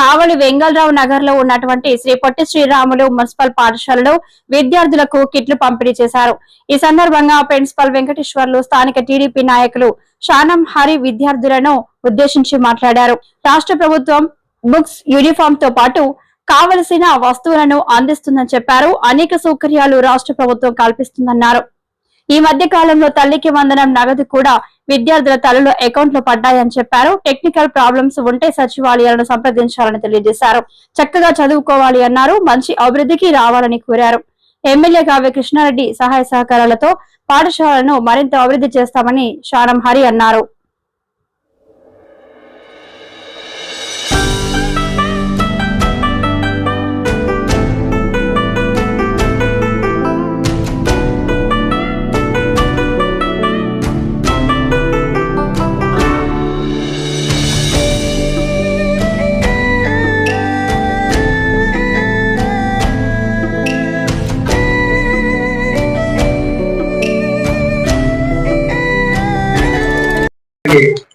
కావలి వెంగళరావు నగర్లో ఉన్నటువంటి శ్రీ పొట్టి శ్రీరాములు మున్సిపల్ పాఠశాలలో విద్యార్థులకు కిట్లు పంపిణీ చేశారు. ఈ సందర్భంగా ప్రిన్సిపల్ వెంకటేశ్వర్లు స్థానిక టీడీపీ నాయకులు షానం హరి విద్యార్థులను ఉద్దేశించి మాట్లాడారు. రాష్ట్ర ప్రభుత్వం బుక్స్ యూనిఫామ్తో పాటు కావలసిన వస్తువులను అందిస్తుందని చెప్పారు. అనేక సౌకర్యాలు రాష్ట్ర ప్రభుత్వం కల్పిస్తుందన్నారు. ఈ మధ్య కాలంలో తల్లికి వందనం నగదు కూడా విద్యార్థుల తలలో అకౌంట్లో పడ్డాయని చెప్పారు. టెక్నికల్ ప్రాబ్లమ్స్ ఉంటే సచివాలయాలను సంప్రదించాలని తెలియజేశారు. చక్కగా చదువుకోవాలి అన్నారు. మంచి అభివృద్ధికి రావాలని కోరారు. ఎమ్మెల్యే కావ్య కృష్ణారెడ్డి సహాయ సహకారాలతో పాఠశాలను మరింత అభివృద్ధి చేస్తామని షానం హరి అన్నారు.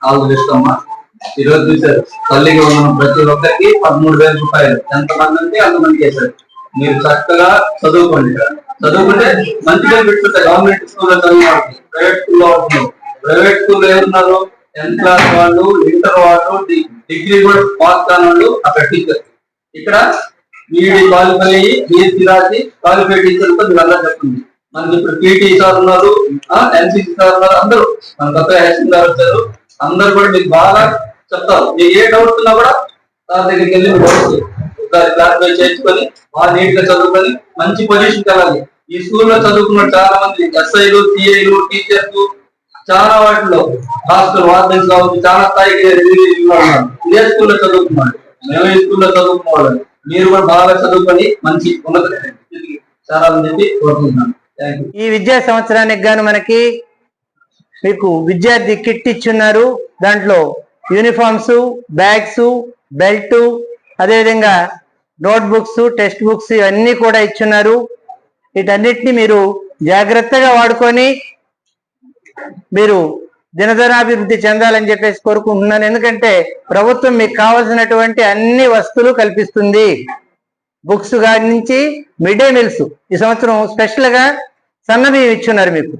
ఆల్ అమ్మా ఈ రోజు చూసారు తల్లికి ఉన్న ప్రతి ఒక్కరికి పదమూడు వేల రూపాయలు. ఎంత మంది అంటే అంతమంది చేశారు మీరు చక్కగా చదువుకోండి చదువుకుంటే మంచిగా పెట్టుకుంటే పెట్టుకుంటారు గవర్నమెంట్ స్కూల్లో ప్రైవేట్ స్కూల్లో ఉంటున్నారు ప్రైవేట్ స్కూల్లో ఎవరున్నారు టెన్త్ క్లాస్ వాళ్ళు ఇంటర్ వాళ్ళు డిగ్రీ కూడా పాస్ కాని వాళ్ళు అక్కడ టీచర్ ఇక్కడ బీఈడి క్వాలిఫై అయ్యి బీఎస్సీ రాసి క్వాలిఫైడ్ టీచర్తో మీరు అలా చెప్తుంది మనకి ఇప్పుడు పీటీ సార్ ఉన్నారు ఎన్సీసీ సార్ ఉన్నారు అందరూ. మన కొత్త యాక్షన్ గారు వచ్చారు. అందరు కూడా మీకు బాగా చెప్తారు. మీకు ఏ డౌట్ ఉన్నా కూడా సార్ దగ్గరికి వెళ్ళి డౌట్స్ ఒకసారి క్లారిఫై చేసుకొని బాగా నీట్గా చదువుకొని మంచి పొజిషన్ కలాలి ఈ స్కూల్లో చదువుకున్న చాలా మంది ఎస్ఐలు సిఐలు టీచర్స్ చాలా వాటిలో హాస్టల్ వార్డెన్స్ కావచ్చు చాలా స్థాయికి ఇదే స్కూల్లో చదువుకున్నాడు మేము ఈ స్కూల్లో చదువుకున్న మీరు కూడా బాగా చదువుకొని మంచి ఉన్నత చేరాలని చెప్పి కోరుకుంటున్నాను. ఈ విద్యా సంవత్సరానికి గాను మనకి మీకు విద్యార్థి కిట్ ఇచ్చున్నారు. దాంట్లో యూనిఫామ్స్ బ్యాగ్స్ బెల్ట్ అదేవిధంగా నోట్ బుక్స్ టెక్స్ట్ బుక్స్ ఇవన్నీ కూడా ఇచ్చున్నారు. వీటన్నిటిని మీరు జాగ్రత్తగా వాడుకొని మీరు దినదనాభివృద్ధి చెందాలని చెప్పేసి కోరుకుంటున్నాను. ఎందుకంటే ప్రభుత్వం మీకు కావాల్సినటువంటి అన్ని వస్తువులు కల్పిస్తుంది. బుక్స్ గారి నుంచి మిడ్ డే మీల్స్ ఈ సంవత్సరం స్పెషల్గా సన్నవి ఇచ్చి ఇచ్చున్నారు మీకు.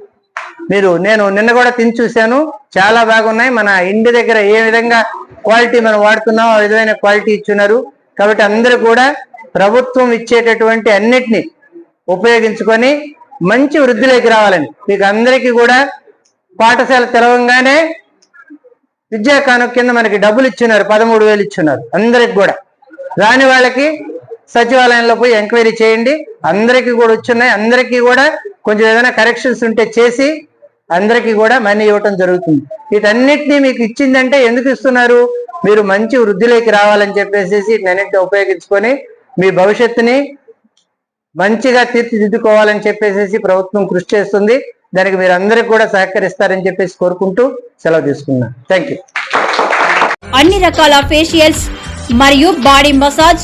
మీరు నేను నిన్న కూడా తిని చూశాను. చాలా బాగున్నాయి. మన ఇంటి దగ్గర ఏ విధంగా క్వాలిటీ మనం వాడుతున్నాం ఆ విధమైన క్వాలిటీ ఇచ్చున్నారు. కాబట్టి అందరూ కూడా ప్రభుత్వం ఇచ్చేటటువంటి అన్నిటిని ఉపయోగించుకొని మంచి వృద్ధిలోకి రావాలని. మీకు అందరికీ కూడా పాఠశాల తెరవంగానే విద్యా కానుక కింద మనకి డబ్బులు ఇచ్చున్నారు. పదమూడు వేలు ఇచ్చున్నారు. అందరికి కూడా. రాని వాళ్ళకి సచివాలయంలో పోయి ఎంక్వైరీ చేయండి. అందరికీ కూడా వచ్చున్నాయి అందరికీ కూడా కొంచెం ఏదైనా కరెక్షన్స్ ఉంటే చేసి అందరికీ కూడా మనీ ఇవ్వటం జరుగుతుంది. వీటన్నిటినీ మీకు ఇచ్చిందంటే ఎందుకు ఇస్తున్నారు? మీరు మంచి వృద్ధిలోకి రావాలని చెప్పేసి వీటన్నిటిని ఉపయోగించుకొని మీ భవిష్యత్తుని మంచిగా తీర్చిదిద్దుకోవాలని చెప్పేసి ప్రభుత్వం కృషి చేస్తుంది. దానికి మీరు అందరికి కూడా సహకరిస్తారని చెప్పేసి కోరుకుంటూ సెలవు తీసుకున్నాను థ్యాంక్ యూ అన్ని రకాల ఫేషియల్స్ మరియు బాడీ మసాజ్